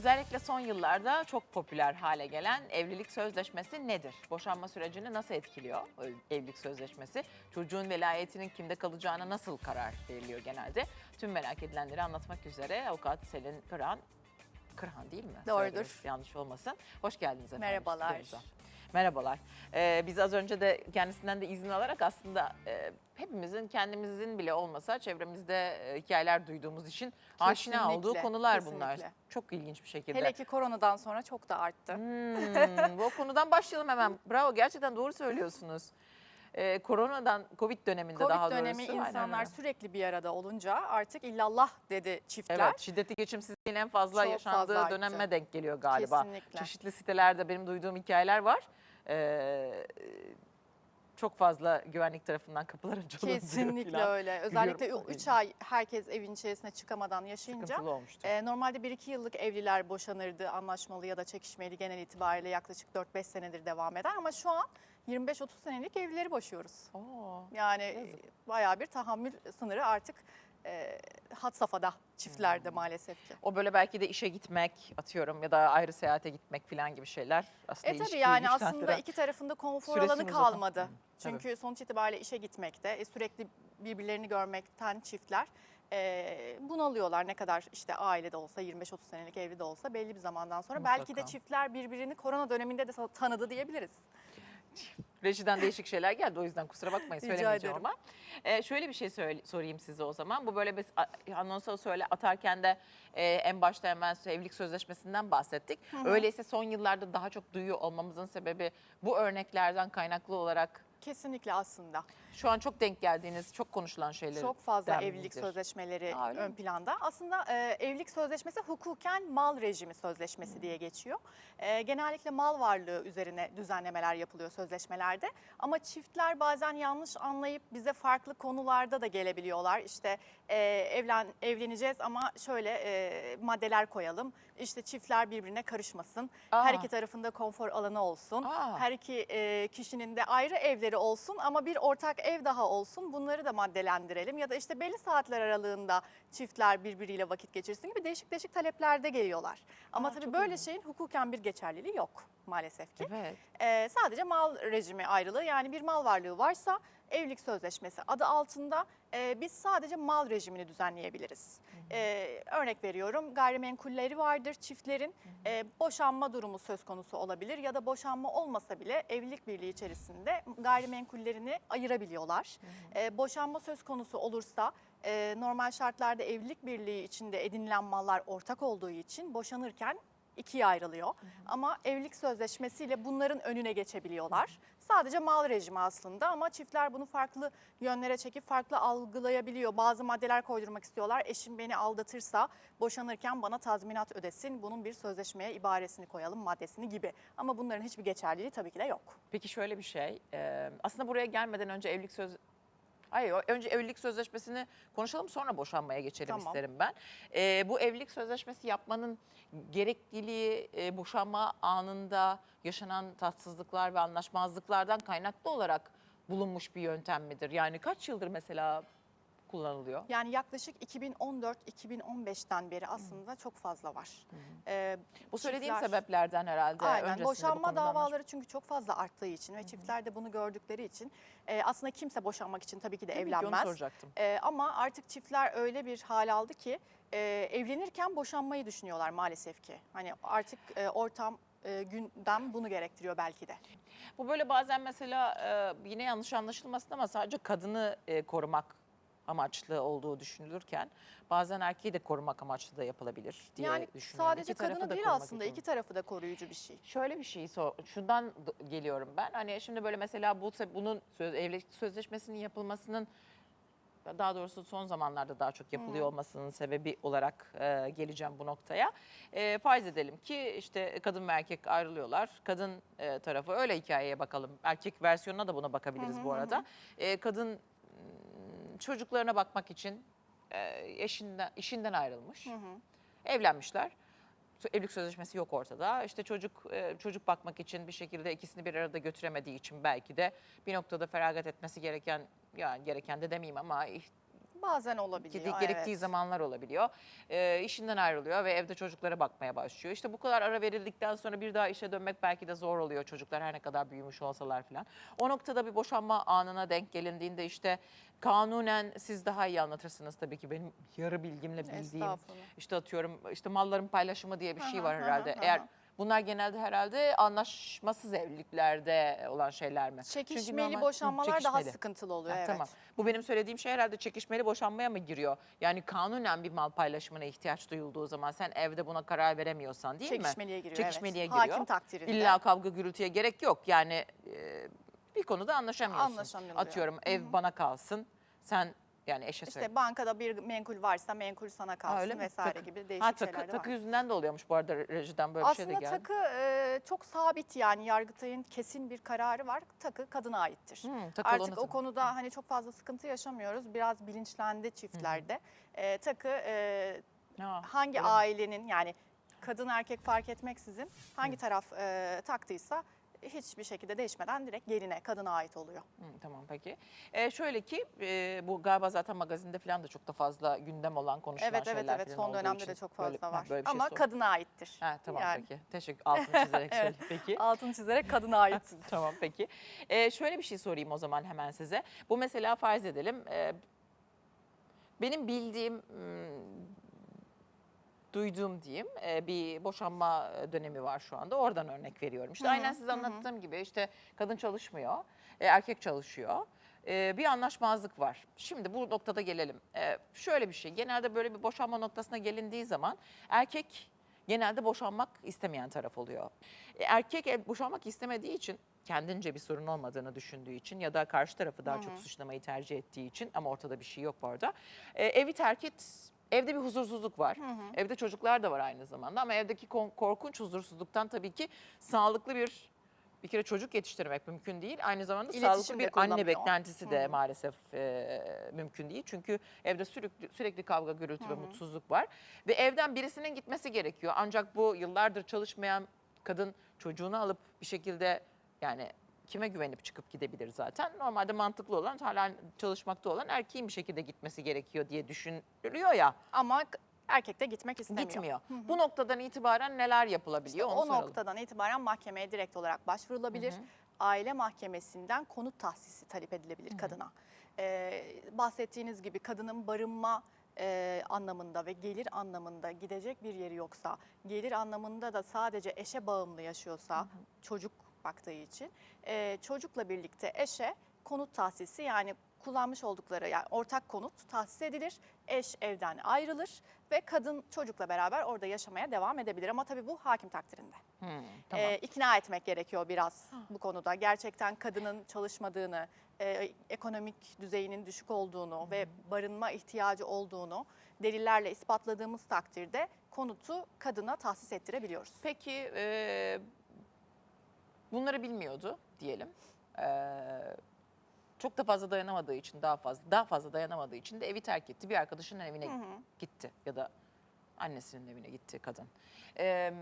Özellikle son yıllarda çok popüler hale gelen evlilik sözleşmesi nedir? Boşanma sürecini nasıl etkiliyor evlilik sözleşmesi? Çocuğun velayetinin kimde kalacağına nasıl karar veriliyor genelde? Tüm merak edilenleri anlatmak üzere avukat Selin Kıran, Kırhan değil mi? Doğrudur. Söylüyoruz, Yanlış olmasın. Hoş geldiniz efendim. Merhabalar. stüdyomuza. Merhabalar. Ee, biz az önce de kendisinden de izin alarak aslında e, hepimizin kendimizin bile olmasa çevremizde e, hikayeler duyduğumuz için aşina olduğu konular bunlar. kesinlikle. Çok ilginç bir şekilde. Hele ki koronadan sonra çok da arttı. Hmm, bu konudan başlayalım hemen. Bravo gerçekten doğru söylüyorsunuz. Ee, koronadan, Covid döneminde Covid daha dönemi doğrusu. aynen insanlar öyle. sürekli bir arada olunca artık illallah dedi çiftler. Evet, şiddetli geçimsizliğin en fazla Çok yaşandığı fazla arttı. döneme denk geliyor galiba. Kesinlikle. Çeşitli sitelerde benim duyduğum hikayeler var. Ee, çok fazla güvenlik tarafından kapıların çalındığı Kesinlikle falan. öyle. Özellikle Biliyorum. 3 ay herkes evin içerisine çıkamadan yaşayınca e, normalde 1-2 yıllık evliler boşanırdı anlaşmalı ya da çekişmeli genel itibariyle yaklaşık 4-5 senedir devam eder ama şu an 25-30 senelik evlileri boşuyoruz. Oo. Yani Yazık. bayağı bir tahammül sınırı artık e, had safhada çiftlerde Hmm. maalesef ki. O böyle belki de işe gitmek atıyorum ya da ayrı seyahate gitmek falan gibi şeyler aslında E tabii ilişkiyi yani aslında iki tarafında konfor Süresini alanı uzatan. kalmadı. Hı, tabii. Çünkü sonuç itibariyle işe gitmekte, e, sürekli birbirlerini görmekten çiftler e, bunalıyorlar. Ne kadar işte ailede olsa, 25-30 senelik evli de olsa belli bir zamandan sonra. Belki de Mutlaka. çiftler birbirini korona döneminde de sa- tanıdı diyebiliriz. Rejiden değişik şeyler geldi o yüzden kusura bakmayın Rica söylemeyeceğim ederim. ama. Ee, şöyle bir şey söyle, sorayım size o zaman. Bu böyle bir anonsa söyle atarken de e, en başta hemen evlilik sözleşmesinden bahsettik. Öyleyse son yıllarda daha çok duyuyor olmamızın sebebi bu örneklerden kaynaklı olarak Kesinlikle aslında. Şu an çok denk geldiğiniz, çok konuşulan şeyleri Çok fazla evlilik sözleşmeleri Aa, ön planda. Aslında e, evlilik sözleşmesi hukuken mal rejimi sözleşmesi diye geçiyor. E, genellikle mal varlığı üzerine düzenlemeler yapılıyor sözleşmelerde. Ama çiftler bazen yanlış anlayıp bize farklı konularda da gelebiliyorlar. İşte e, evlen evleneceğiz ama şöyle e, maddeler koyalım. İşte çiftler birbirine karışmasın. Her Aa. iki tarafında konfor alanı olsun. Aa. Her iki e, kişinin de ayrı evleri olsun ama bir ortak ev daha olsun. Bunları da maddelendirelim. Ya da işte belli saatler aralığında çiftler birbiriyle vakit geçirsin gibi değişik değişik taleplerde geliyorlar. Ama Aa, tabii böyle ilginç. şeyin hukuken bir geçerliliği yok maalesef ki. Evet. Ee, sadece mal rejimi ayrılığı yani bir mal varlığı varsa evlilik sözleşmesi adı altında e, biz sadece mal rejimini düzenleyebiliriz. Ee, örnek veriyorum gayrimenkulleri vardır çiftlerin e, boşanma durumu söz konusu olabilir ya da boşanma olmasa bile evlilik birliği içerisinde gayrimenkullerini ayırabiliyorlar. Ee, boşanma söz konusu olursa e, normal şartlarda evlilik birliği içinde edinilen mallar ortak olduğu için boşanırken ikiye ayrılıyor. Ama evlilik sözleşmesiyle bunların önüne geçebiliyorlar. Sadece mal rejimi aslında ama çiftler bunu farklı yönlere çekip farklı algılayabiliyor. Bazı maddeler koydurmak istiyorlar. Eşim beni aldatırsa boşanırken bana tazminat ödesin. Bunun bir sözleşmeye ibaresini koyalım maddesini gibi. Ama bunların hiçbir geçerliliği tabii ki de yok. Peki şöyle bir şey. aslında buraya gelmeden önce evlilik söz Hayır, önce evlilik sözleşmesini konuşalım sonra boşanmaya geçelim Tamam. isterim ben. E, bu evlilik sözleşmesi yapmanın gerekliliği e, boşanma anında yaşanan tatsızlıklar ve anlaşmazlıklardan kaynaklı olarak bulunmuş bir yöntem midir? Yani kaç yıldır mesela kullanılıyor? Yani yaklaşık 2014-2015'ten beri aslında çok fazla var. Ee, Bu söylediğim çiftler- sebeplerden herhalde. Aynen boşanma davaları çünkü çok fazla arttığı için ve çiftler de bunu gördükleri için e, aslında kimse boşanmak için tabii ki de Tabii ki evlenmez. soracaktım. E, ama artık çiftler öyle bir hal aldı ki e, evlenirken boşanmayı düşünüyorlar maalesef ki. Hani artık e, ortam e, gündem bunu gerektiriyor belki de. Bu böyle bazen mesela e, yine yanlış anlaşılmasın ama sadece kadını e, korumak amaçlı olduğu düşünülürken bazen erkeği de korumak amaçlı da yapılabilir diye yani düşünüyorum. sadece İki kadını değil aslında için. iki tarafı da koruyucu bir şey. Şöyle bir şey sor, şundan geliyorum ben. Hani şimdi böyle mesela bu bunun söz, evlilik sözleşmesinin yapılmasının daha doğrusu son zamanlarda daha çok yapılıyor olmasının sebebi olarak e, geleceğim bu noktaya. E, farz edelim ki işte kadın ve erkek ayrılıyorlar. Kadın e, tarafı öyle hikayeye bakalım. Erkek versiyonuna da buna bakabiliriz bu arada. E, kadın çocuklarına bakmak için e, eşinden işinden ayrılmış. Evlenmişler. Evlilik sözleşmesi yok ortada. İşte çocuk e, çocuk bakmak için bir şekilde ikisini bir arada götüremediği için belki de bir noktada feragat etmesi gereken yani gereken de demeyeyim ama Bazen olabiliyor. de- gerektiği evet. zamanlar olabiliyor. Ee, işinden ayrılıyor ve evde çocuklara bakmaya başlıyor. İşte bu kadar ara verildikten sonra bir daha işe dönmek belki de zor oluyor çocuklar her ne kadar büyümüş olsalar falan. O noktada bir boşanma anına denk gelindiğinde işte kanunen siz daha iyi anlatırsınız tabii ki benim yarı bilgimle bildiğim. İşte atıyorum işte malların paylaşımı diye bir şey var herhalde. Eğer. Bunlar genelde herhalde anlaşmasız evliliklerde olan şeyler mi? Çekişmeli normal- Hı, boşanmalar daha çekişmeli. sıkıntılı oluyor. Ha, evet. Tamam. Bu benim söylediğim şey herhalde çekişmeli boşanmaya mı giriyor? Yani kanunen bir mal paylaşımına ihtiyaç duyulduğu zaman sen evde buna karar veremiyorsan değil mi? Çekişmeliye giriyor. Çekişmeliye evet. giriyor. Hakim takdirinde. İlla kavga gürültüye gerek yok. Yani e, bir konuda anlaşamıyorsun. Anlaşamıyor. Atıyorum ev bana kalsın. Sen yani eşe söyle. İşte bankada bir menkul varsa menkul sana kalsın öyle mi? vesaire Takı- gibi değişik Ha şeyler takı, de takı var. yüzünden de oluyormuş bu arada rejiden böyle bir şey de Aslında geldi. takı e, çok sabit yani Yargıtay'ın kesin bir kararı var. Takı kadına aittir. Hmm, takı Artık o takı. konuda hani çok fazla sıkıntı yaşamıyoruz. Biraz bilinçlendi çiftlerde. E, takı e, Ha, hangi öyle mi? ailenin yani kadın erkek fark etmeksizin hangi taraf e, taktıysa hiçbir şekilde değişmeden direkt geline kadına ait oluyor. Hı, tamam peki. Ee, şöyle ki e, bu galiba zaten magazinde falan da çok da fazla gündem olan konuşulan Evet evet şeyler evet falan son dönemde için de çok böyle- fazla ha, var. böyle bir şey Ama sor- kadına aittir. Ha, tamam Yani. peki. Teşekkür. Altını çizerek Evet. söyle. Peki. Altını çizerek kadına ait. tamam peki. Ee, şöyle bir şey sorayım o zaman hemen size. Bu mesela farz edelim. e, benim bildiğim, duyduğum diyeyim e, bir boşanma dönemi var şu anda. Oradan örnek veriyorum. İşte Hı hı, aynen size hı hı. anlattığım gibi işte kadın çalışmıyor, e, erkek çalışıyor. E, bir anlaşmazlık var. Şimdi bu noktada gelelim. E, şöyle bir şey. Genelde böyle bir boşanma noktasına gelindiği zaman erkek genelde boşanmak istemeyen taraf oluyor. E, Erkek e, boşanmak istemediği için kendince bir sorun olmadığını düşündüğü için ya da karşı tarafı daha Hı çok hı. suçlamayı tercih ettiği için ama ortada bir şey yok bu arada. E, evi terk et, evde bir huzursuzluk var. Hı hı. Evde çocuklar da var aynı zamanda ama evdeki korkunç huzursuzluktan tabii ki sağlıklı bir bir kere çocuk yetiştirmek mümkün değil. Aynı zamanda İletişim sağlıklı bir anne beklentisi de Hı maalesef e, mümkün değil. Çünkü evde sürekli sürekli kavga, gürültü ve Hı hı. mutsuzluk var. Ve evden birisinin gitmesi gerekiyor. Ancak bu yıllardır çalışmayan kadın çocuğunu alıp bir şekilde yani kime güvenip çıkıp gidebilir zaten? Normalde mantıklı olan hala çalışmakta olan erkeğin bir şekilde gitmesi gerekiyor diye düşünülüyor ya. Ama erkek de gitmek istemiyor. Gitmiyor. Hı hı. Bu noktadan itibaren neler yapılabiliyor İşte o soralım. noktadan itibaren mahkemeye direkt olarak başvurulabilir. Hı hı. Aile mahkemesinden konut tahsisi talep edilebilir kadına. Ee, bahsettiğiniz gibi kadının barınma e, anlamında ve gelir anlamında gidecek bir yeri yoksa, gelir anlamında da sadece eşe bağımlı yaşıyorsa, çocuk baktığı için, e, çocukla birlikte eşe konut tahsisi yani kullanmış oldukları yani ortak konut tahsis edilir. Eş evden ayrılır ve kadın çocukla beraber orada yaşamaya devam edebilir. Ama tabii bu hakim takdirinde. Hmm, tamam. Ee, ikna etmek gerekiyor biraz bu konuda. Gerçekten kadının çalışmadığını, e, ekonomik düzeyinin düşük olduğunu ve barınma ihtiyacı olduğunu delillerle ispatladığımız takdirde konutu kadına tahsis ettirebiliyoruz. Peki e, bunları bilmiyordu diyelim. E, çok da fazla dayanamadığı için daha fazla daha fazla dayanamadığı için de evi terk etti. Bir arkadaşının evine Hı hı. gitti ya da annesinin evine gitti kadın. E,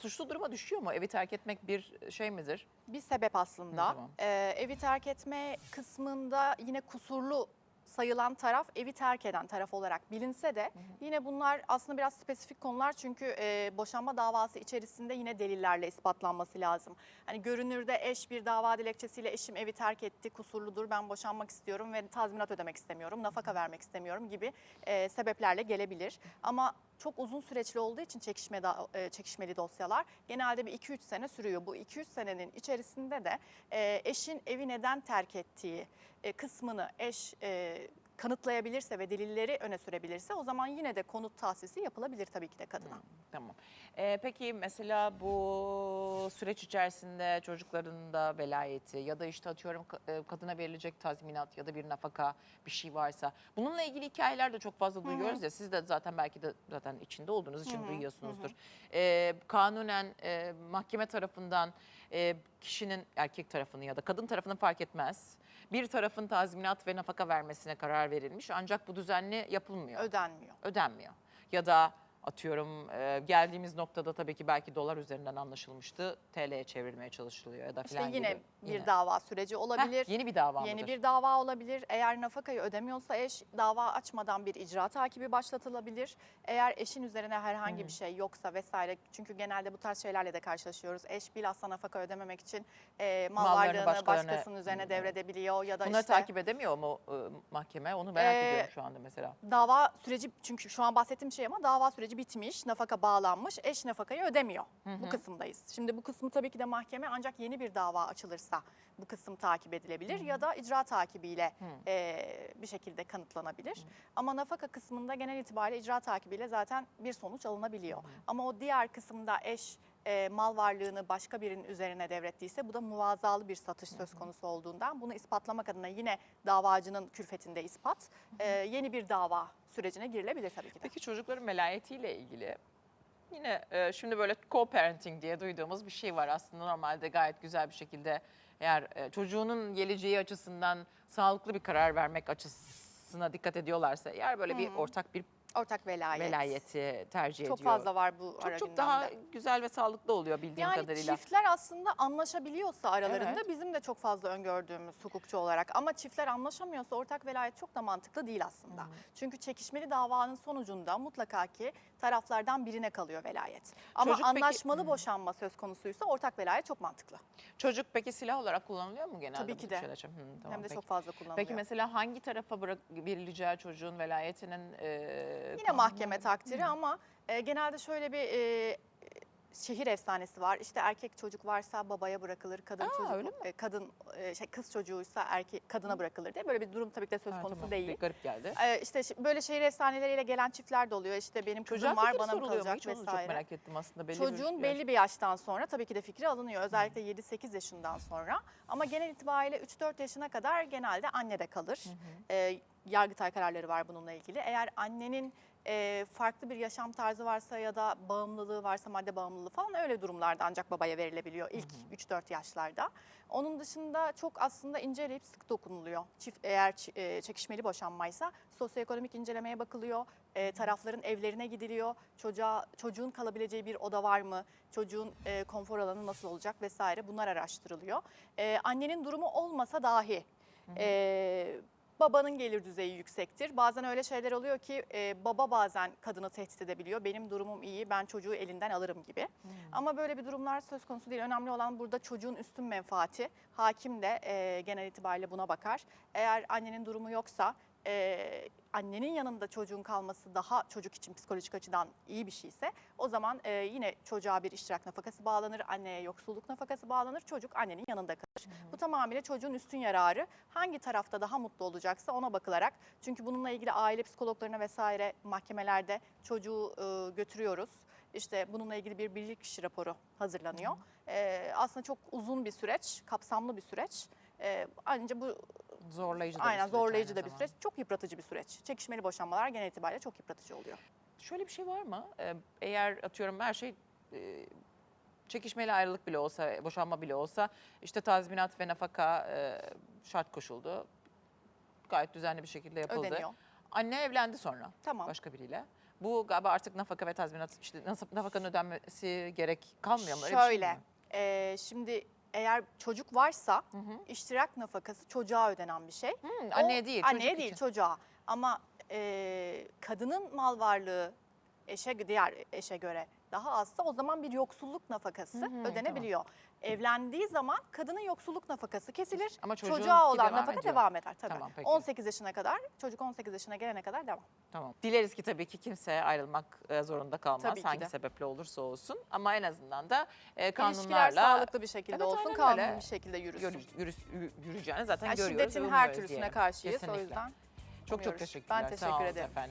suçlu duruma düşüyor mu? Evi terk etmek bir şey midir? Bir sebep aslında. Hı, tamam. Ee, evi terk etme kısmında yine kusurlu sayılan taraf evi terk eden taraf olarak bilinse de yine bunlar aslında biraz spesifik konular çünkü e, boşanma davası içerisinde yine delillerle ispatlanması lazım. Hani görünürde eş bir dava dilekçesiyle eşim evi terk etti, kusurludur, ben boşanmak istiyorum ve tazminat ödemek istemiyorum, nafaka vermek istemiyorum gibi e, sebeplerle gelebilir. Ama çok uzun süreçli olduğu için çekişme da- e, çekişmeli dosyalar genelde bir 2-3 sene sürüyor. Bu 2-3 senenin içerisinde de e, eşin evi neden terk ettiği e, kısmını eş e, kanıtlayabilirse ve delilleri öne sürebilirse o zaman yine de konut tahsisi yapılabilir tabii ki de kadına. Tamam. E, peki mesela bu süreç içerisinde çocukların da velayeti ya da işte atıyorum e, kadına verilecek tazminat ya da bir nafaka bir şey varsa bununla ilgili hikayeler de çok fazla duyuyoruz ya siz de zaten belki de zaten içinde olduğunuz için Hı hı, duyuyorsunuzdur. E, kanunen e, mahkeme tarafından e, kişinin erkek tarafını ya da kadın tarafını fark etmez. Bir tarafın tazminat ve nafaka vermesine karar verilmiş ancak bu düzenli yapılmıyor Ödenmiyor. ödenmiyor. Ya da atıyorum e, geldiğimiz noktada tabii ki belki dolar üzerinden anlaşılmıştı. TL'ye çevrilmeye çalışılıyor ya da İşte filan yine gibi. bir dava süreci Heh, olabilir. yeni bir dava Yeni mıdır? bir dava olabilir. Eğer nafakayı ödemiyorsa eş dava açmadan bir icra takibi başlatılabilir. Eğer eşin üzerine herhangi bir şey yoksa vesaire çünkü genelde bu tarz şeylerle de karşılaşıyoruz. Eş bilhassa nafaka ödememek için e, mal Mallarını varlığını başkalarına- başkasının üzerine Hmm, evet. devredebiliyor ya da Bunları işte takip edemiyor mu e, mahkeme? Onu merak Ee, ediyorum şu anda mesela. dava süreci çünkü şu an bahsettiğim şey ama dava süreci bitmiş, nafaka bağlanmış, eş nafakayı ödemiyor. Bu kısımdayız. Şimdi bu kısmı tabii ki de mahkeme ancak yeni bir dava açılırsa bu kısım takip edilebilir ya da icra takibiyle e, bir şekilde kanıtlanabilir. Ama nafaka kısmında genel itibariyle icra takibiyle zaten bir sonuç alınabiliyor. Ama o diğer kısımda eş e, mal varlığını başka birinin üzerine devrettiyse bu da muvazalı bir satış söz konusu olduğundan bunu ispatlamak adına yine davacının külfetinde ispat e, yeni bir dava sürecine girilebilir tabii ki de. Peki çocukların velayetiyle ilgili yine e, şimdi böyle co-parenting diye duyduğumuz bir şey var aslında. Normalde gayet güzel bir şekilde eğer e, çocuğunun geleceği açısından sağlıklı bir karar vermek açısına dikkat ediyorlarsa eğer böyle bir ortak bir Ortak velayet. velayeti tercih Çok ediyor. fazla var bu ara çok çok gündemde. daha güzel ve sağlıklı oluyor bildiğim Yani kadarıyla. çiftler aslında anlaşabiliyorsa aralarında Evet. bizim de çok fazla öngördüğümüz hukukçu olarak ama çiftler anlaşamıyorsa ortak velayet çok da mantıklı değil aslında. Çünkü çekişmeli davanın sonucunda mutlaka ki taraflardan birine kalıyor velayet. Ama Çocuk peki- anlaşmalı boşanma söz konusuysa ortak velayet çok mantıklı. Çocuk peki silah olarak kullanılıyor mu genelde? Tabii ki de. Hı, tamam, Hem de peki. çok fazla kullanılıyor. Peki mesela hangi tarafa verileceği çocuğun velayetinin e, Yine kanunu- mahkeme takdiri ama e, genelde şöyle bir e, şehir efsanesi var. İşte erkek çocuk varsa babaya bırakılır, kadın Aa, çocuk e, kadın e, şey kız çocuğuysa erkek kadına bırakılır diye böyle bir durum tabii ki de söz Ha, konusu tamam, değil. Bir garip geldi. Ee, işte böyle şehir efsaneleriyle gelen çiftler de oluyor. İşte benim kızım Çocuğa var fikir bana mı soruluyor mu? kalacak Hiç onu çok vesaire. merak ettim aslında. Belli bir Çocuğun yaş- belli bir yaştan sonra tabii ki de fikri alınıyor. Özellikle 7-8 yaşından sonra. Ama genel itibariyle 3-4 yaşına kadar genelde annede kalır. Ee, Yargıtay kararları var bununla ilgili. Eğer annenin e, farklı bir yaşam tarzı varsa ya da bağımlılığı varsa madde bağımlılığı falan öyle durumlarda ancak babaya verilebiliyor ilk 3-4 yaşlarda. Onun dışında çok aslında inceleyip sık dokunuluyor. Çift eğer e, çekişmeli boşanmaysa sosyoekonomik incelemeye bakılıyor. E, tarafların evlerine gidiliyor. Çocuğa çocuğun kalabileceği bir oda var mı? Çocuğun e, konfor alanı nasıl olacak vesaire bunlar araştırılıyor. E, annenin durumu olmasa dahi e, babanın gelir düzeyi yüksektir. Bazen öyle şeyler oluyor ki e, baba bazen kadını tehdit edebiliyor. Benim durumum iyi, ben çocuğu elinden alırım gibi. Ama böyle bir durumlar söz konusu değil. Önemli olan burada çocuğun üstün menfaati. Hakim de e, genel itibariyle buna bakar. Eğer annenin durumu yoksa e, annenin yanında çocuğun kalması daha çocuk için psikolojik açıdan iyi bir şeyse o zaman e, yine çocuğa bir iştirak nafakası bağlanır, anneye yoksulluk nafakası bağlanır, çocuk annenin yanında kalır. Bu tamamıyla çocuğun üstün yararı hangi tarafta daha mutlu olacaksa ona bakılarak çünkü bununla ilgili aile psikologlarına vesaire mahkemelerde çocuğu e, götürüyoruz. İşte bununla ilgili bir bilirkişi raporu hazırlanıyor. E, aslında çok uzun bir süreç, kapsamlı bir süreç. E, ayrıca bu Zorlayıcı da aynen bir süreç zorlayıcı aynı da bir süreç. Çok yıpratıcı bir süreç. Çekişmeli boşanmalar genel itibariyle çok yıpratıcı oluyor. Şöyle bir şey var mı? Ee, Eğer atıyorum her şey e, çekişmeli ayrılık bile olsa, boşanma bile olsa işte tazminat ve nafaka e, şart koşuldu. Gayet düzenli bir şekilde yapıldı. Ödeniyor. Anne evlendi sonra Tamam. başka biriyle. Bu galiba artık nafaka ve tazminat işte naf- nafakanın ödenmesi gerek kalmıyor mu? Öyle bir şey Şöyle, mi? e, şimdi eğer çocuk varsa iştirak nafakası çocuğa ödenen bir şey. Hı, O anneye değil, Anneye çocuk değil için. çocuğa. Ama e, kadının mal varlığı eşe diğer eşe göre daha azsa o zaman bir yoksulluk nafakası Hı hı, ödenebiliyor. Evlendiği zaman kadının yoksulluk nafakası kesilir. Ama çocuğunki çocuğa olan devam nafaka ediyor. devam eder tabii. Tamam, peki. 18 yaşına kadar, çocuk 18 yaşına gelene kadar devam. Tamam. Dileriz ki tabii ki kimse ayrılmak e, zorunda kalmaz. Tabii ki hangi de. sebeple olursa olsun. Ama en azından da e, İlişkiler kanunlarla sağlıklı bir şekilde Evet, olsun, aynen kanunlu öyle. bir şekilde yürüsün. yürü, yürü, yürü- yürüyeceğini zaten Yani görüyoruz. şiddetin her umuyoruz türlüsüne diyelim. karşıyız o Kesinlikle. yüzden. Çok çok umuyoruz. teşekkürler. Ben Sağ teşekkür olun ederim. efendim.